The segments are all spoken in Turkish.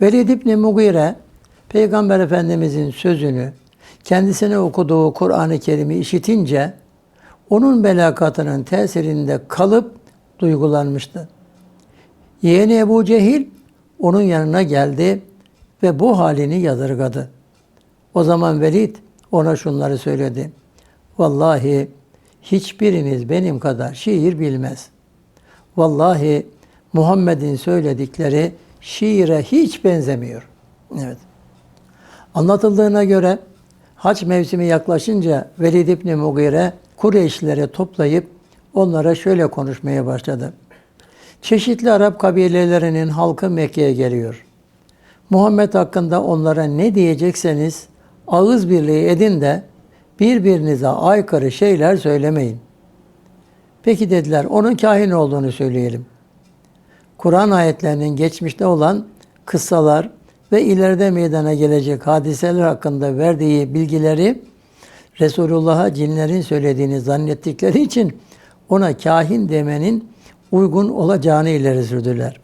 Velid İbni Mugire, Peygamber Efendimizin sözünü, kendisine okuduğu Kur'an-ı Kerim'i işitince, onun belakatının tesirinde kalıp duygulanmıştı. Yeğeni Ebu Cehil onun yanına geldi ve bu halini yadırgadı. O zaman Velid ona şunları söyledi. Vallahi hiçbiriniz benim kadar şiir bilmez. Vallahi Muhammed'in söyledikleri şiire hiç benzemiyor. Evet. Anlatıldığına göre hac mevsimi yaklaşınca Velid İbni Mugire Kureyşlileri toplayıp onlara şöyle konuşmaya başladı. Çeşitli Arap kabilelerinin halkı Mekke'ye geliyor. Muhammed hakkında onlara ne diyecekseniz ağız birliği edin de birbirinize aykırı şeyler söylemeyin. Peki dediler, onun kahin olduğunu söyleyelim. Kur'an ayetlerinin geçmişte olan kıssalar ve ileride meydana gelecek hadiseler hakkında verdiği bilgileri Resulullah'a cinlerin söylediğini zannettikleri için ona kahin demenin uygun olacağını ileri sürdüler.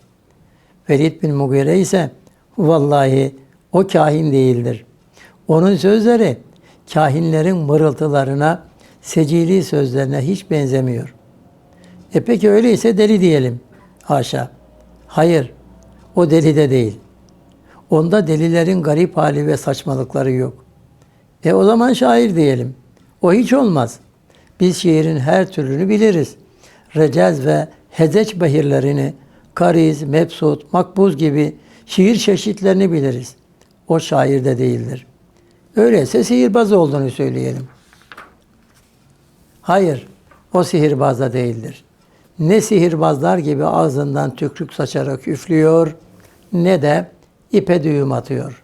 Velid bin Mugire ise vallahi o kahin değildir. Onun sözleri kahinlerin mırıltılarına, secili sözlerine hiç benzemiyor. E peki öyleyse deli diyelim. Haşa. Hayır, o deli de değil. Onda delilerin garip hali ve saçmalıkları yok. E o zaman şair diyelim. O hiç olmaz. Biz şiirin her türünü biliriz. Recez ve hezeç behirlerini, kariz, mebsut, makbuz gibi şiir çeşitlerini biliriz. O şair de değildir. Öyleyse sihirbaz olduğunu söyleyelim. Hayır, o sihirbaz da değildir. Ne sihirbazlar gibi ağzından tükrük saçarak üflüyor, ne de ipe düğüm atıyor.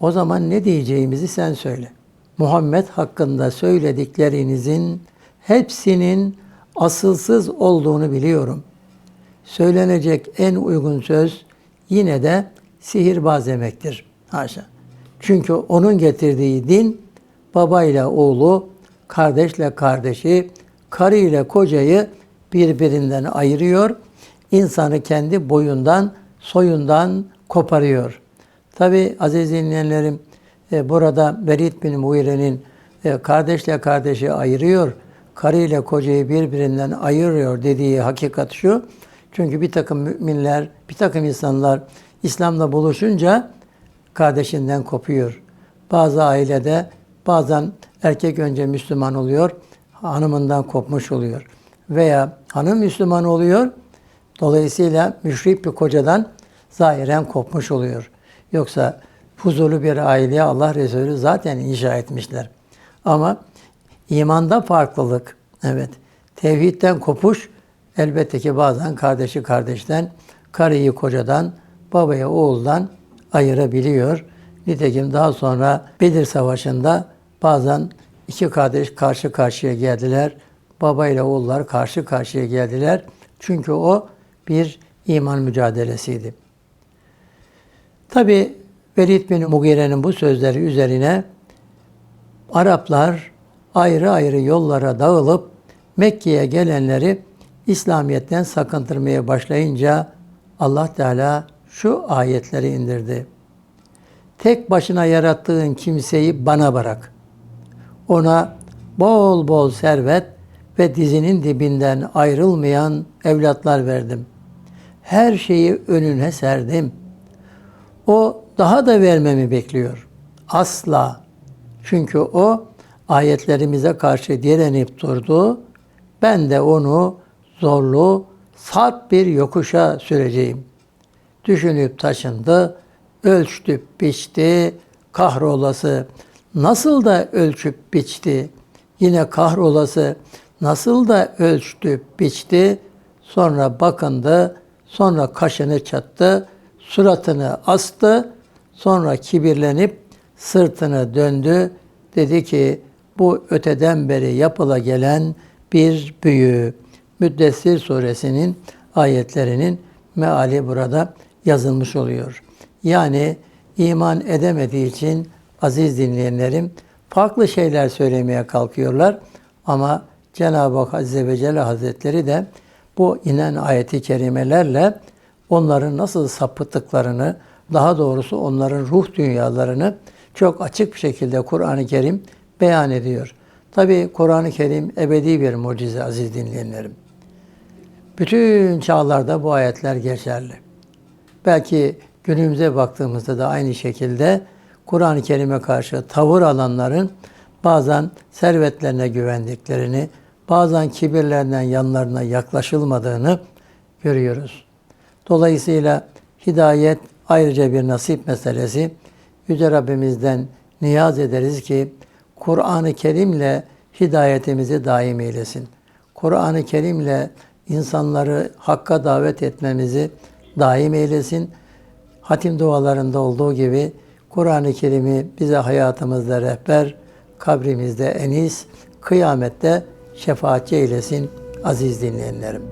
O zaman ne diyeceğimizi sen söyle. Muhammed hakkında söylediklerinizin hepsinin asılsız olduğunu biliyorum. Söylenecek en uygun söz yine de sihirbaz demektir. Haşa. Çünkü onun getirdiği din babayla oğlu, kardeşle kardeşi, karı ile kocayı birbirinden ayırıyor. İnsanı kendi boyundan, soyundan koparıyor. Tabi aziz dinleyenlerim e, burada Velid bin Muire'nin e, kardeşle kardeşi ayırıyor, karı ile kocayı birbirinden ayırıyor dediği hakikat şu. Çünkü bir takım müminler, bir takım insanlar İslam'la buluşunca kardeşinden kopuyor. Bazı ailede bazen erkek önce Müslüman oluyor, hanımından kopmuş oluyor. Veya hanım Müslüman oluyor, dolayısıyla müşrik bir kocadan zahiren kopmuş oluyor. Yoksa huzurlu bir aileye Allah Resulü zaten inşa etmişler. Ama imanda farklılık, evet, tevhidden kopuş elbette ki bazen kardeşi kardeşten, karıyı kocadan, babaya oğuldan ayırabiliyor. Nitekim daha sonra Bedir Savaşı'nda bazen iki kardeş karşı karşıya geldiler. Baba ile oğullar karşı karşıya geldiler. Çünkü o bir iman mücadelesiydi. Tabi Velid bin Mugire'nin bu sözleri üzerine Araplar ayrı ayrı yollara dağılıp Mekke'ye gelenleri İslamiyet'ten sakındırmaya başlayınca Allah Teala şu ayetleri indirdi. Tek başına yarattığın kimseyi bana bırak. Ona bol bol servet ve dizinin dibinden ayrılmayan evlatlar verdim. Her şeyi önüne serdim. O daha da vermemi bekliyor. Asla. Çünkü o ayetlerimize karşı direnip durdu. Ben de onu zorlu, sert bir yokuşa süreceğim. Düşünüp taşındı, ölçtü, biçti, kahrolası nasıl da ölçüp biçti, yine kahrolası nasıl da ölçtü, biçti, sonra bakındı, sonra kaşını çattı, suratını astı, sonra kibirlenip sırtını döndü, dedi ki bu öteden beri yapıla gelen bir büyü. Müddessir suresinin ayetlerinin meali burada yazılmış oluyor. Yani iman edemediği için aziz dinleyenlerim farklı şeyler söylemeye kalkıyorlar ama Cenab-ı Hak Azze ve Celle Hazretleri de bu inen ayeti kerimelerle onların nasıl sapıttıklarını, daha doğrusu onların ruh dünyalarını çok açık bir şekilde Kur'an-ı Kerim beyan ediyor. Tabi Kur'an-ı Kerim ebedi bir mucize aziz dinleyenlerim. Bütün çağlarda bu ayetler geçerli. Belki günümüze baktığımızda da aynı şekilde Kur'an-ı Kerim'e karşı tavır alanların bazen servetlerine güvendiklerini, bazen kibirlerinden yanlarına yaklaşılmadığını görüyoruz. Dolayısıyla hidayet ayrıca bir nasip meselesi. Yüce Rabbimizden niyaz ederiz ki Kur'an-ı Kerim'le hidayetimizi daim eylesin. Kur'an-ı Kerim'le insanları hakka davet etmemizi daim eylesin. Hatim dualarında olduğu gibi Kur'an-ı Kerim'i bize hayatımızda rehber, kabrimizde enis, kıyamette şefaatçi eylesin aziz dinleyenlerim.